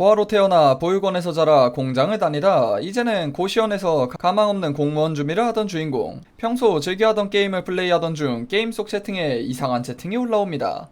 고아로 태어나 보육원에서 자라 공장을 다니다 이제는 고시원에서 가망 없는 공무원 주미를 하던 주인공. 평소 즐겨하던 게임을 플레이하던 중 게임 속 채팅에 이상한 채팅이 올라옵니다.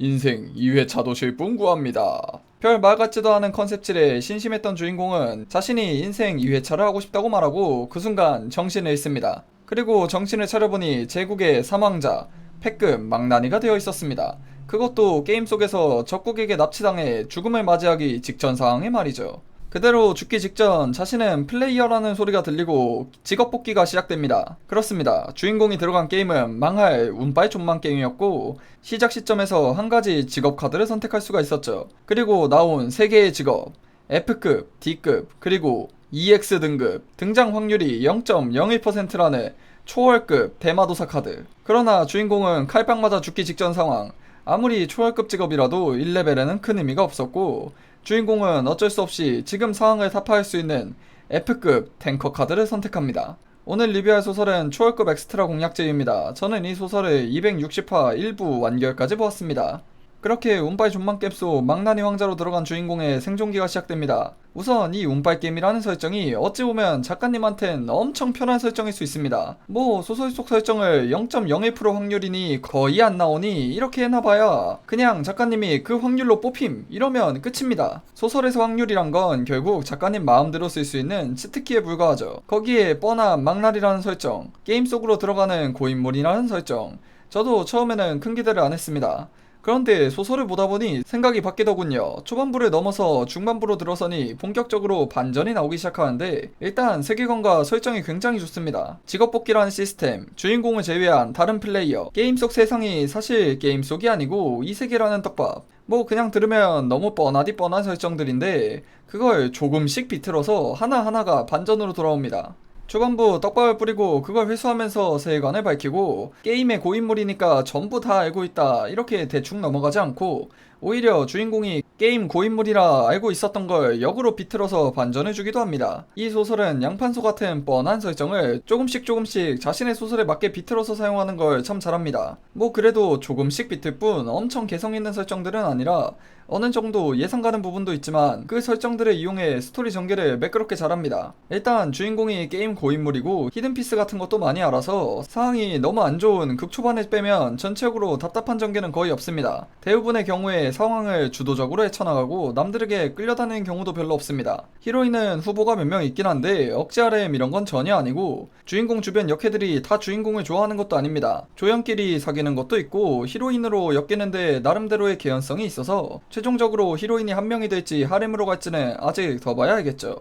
인생 2회차도 실뿐 구합니다. 별 말 같지도 않은 컨셉질에 신심했던 주인공은 자신이 인생 2회차를 하고 싶다고 말하고 그 순간 정신을 잃습니다. 그리고 정신을 차려보니 제국의 사망자, 패급 망나니가 되어 있었습니다. 그것도 게임 속에서 적국에게 납치당해 죽음을 맞이하기 직전 상황에 말이죠. 그대로 죽기 직전 자신은 플레이어라는 소리가 들리고 직업 복귀가 시작됩니다. 그렇습니다. 주인공이 들어간 게임은 망할 운빨 존망 게임이었고 시작 시점에서 한 가지 직업 카드를 선택할 수가 있었죠. 그리고 나온 세 개의 직업 F급, D급, 그리고 EX 등급 등장 확률이 0.01%라는 초월급 대마도사 카드. 그러나 주인공은 칼빵 맞아 죽기 직전 상황. 아무리 초월급 직업이라도 1레벨에는 큰 의미가 없었고 주인공은 어쩔 수 없이 지금 상황을 타파할 수 있는 F급 탱커 카드를 선택합니다. 오늘 리뷰할 소설은 초월급 엑스트라 공략제입니다. 저는 이 소설을 260화 1부 완결까지 보았습니다. 그렇게 운빨 존망 깹속 망나니 왕자로 들어간 주인공의 생존기가 시작됩니다. 우선 이 운빨 게임이라는 설정이 어찌 보면 작가님한텐 엄청 편한 설정일 수 있습니다. 뭐 소설 속 설정을 0.01% 확률이니 거의 안 나오니 이렇게 해놔봐야 그냥 작가님이 그 확률로 뽑힘 이러면 끝입니다. 소설에서 확률이란 건 결국 작가님 마음대로 쓸 수 있는 치트키에 불과하죠. 거기에 뻔한 망나니라는 설정, 게임 속으로 들어가는 고인물이라는 설정, 저도 처음에는 큰 기대를 안 했습니다. 그런데 소설을 보다 보니 생각이 바뀌더군요. 초반부를 넘어서 중반부로 들어서니 본격적으로 반전이 나오기 시작하는데 일단 세계관과 설정이 굉장히 좋습니다. 직업 복귀라는 시스템, 주인공을 제외한 다른 플레이어, 게임 속 세상이 사실 게임 속이 아니고 이 세계라는 떡밥. 뭐 그냥 들으면 너무 뻔하디 뻔한 설정들인데 그걸 조금씩 비틀어서 하나하나가 반전으로 돌아옵니다. 초반부 떡밥을 뿌리고 그걸 회수하면서 세계관을 밝히고 게임의 고인물이니까 전부 다 알고 있다. 이렇게 대충 넘어가지 않고 오히려 주인공이 게임 고인물이라 알고 있었던 걸 역으로 비틀어서 반전을 주기도 합니다. 이 소설은 양판소 같은 뻔한 설정을 조금씩 조금씩 자신의 소설에 맞게 비틀어서 사용하는 걸 참 잘합니다. 뭐 그래도 조금씩 비틀 뿐 엄청 개성 있는 설정들은 아니라 어느 정도 예상 가는 부분도 있지만 그 설정들을 이용해 스토리 전개를 매끄럽게 잘합니다. 일단 주인공이 게임 고인물이고 히든피스 같은 것도 많이 알아서 상황이 너무 안 좋은 극초반에 빼면 전체적으로 답답한 전개는 거의 없습니다. 대부분의 경우에 상황을 주도적으로 헤쳐나가고 남들에게 끌려다니는 경우도 별로 없습니다. 히로인은 후보가 몇 명 있긴 한데 억지하렘 이런 건 전혀 아니고 주인공 주변 역해들이 다 주인공을 좋아하는 것도 아닙니다. 조연끼리 사귀는 것도 있고 히로인으로 엮이는데 나름대로의 개연성이 있어서 최종적으로 히로인이 한 명이 될지 하렘으로 갈지는 아직 더 봐야 알겠죠.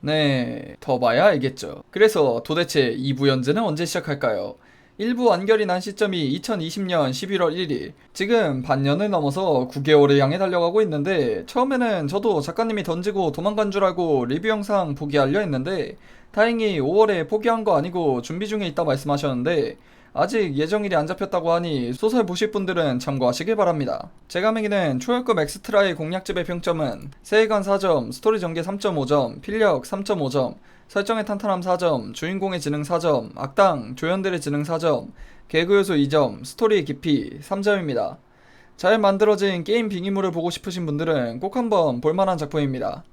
네, 더 봐야 알겠죠. 그래서 도대체 2부 연재는 언제 시작할까요? 1부 완결이 난 시점이 2020년 11월 1일. 지금 반년을 넘어서 9개월을 향해 달려가고 있는데, 처음에는 저도 작가님이 던지고 도망간 줄 알고 리뷰 영상 포기하려 했는데, 다행히 5월에 포기한 거 아니고 준비 중에 있다 말씀하셨는데, 아직 예정일이 안 잡혔다고 하니 소설 보실 분들은 참고하시길 바랍니다. 제가 매기는 초월급 엑스트라의 공략집의 평점은 세계관 4점, 스토리 전개 3.5점, 필력 3.5점, 설정의 탄탄함 4점, 주인공의 지능 4점, 악당, 조연들의 지능 4점, 개그 요소 2점, 스토리 깊이 3점입니다. 잘 만들어진 게임 빙의물을 보고 싶으신 분들은 꼭 한번 볼만한 작품입니다.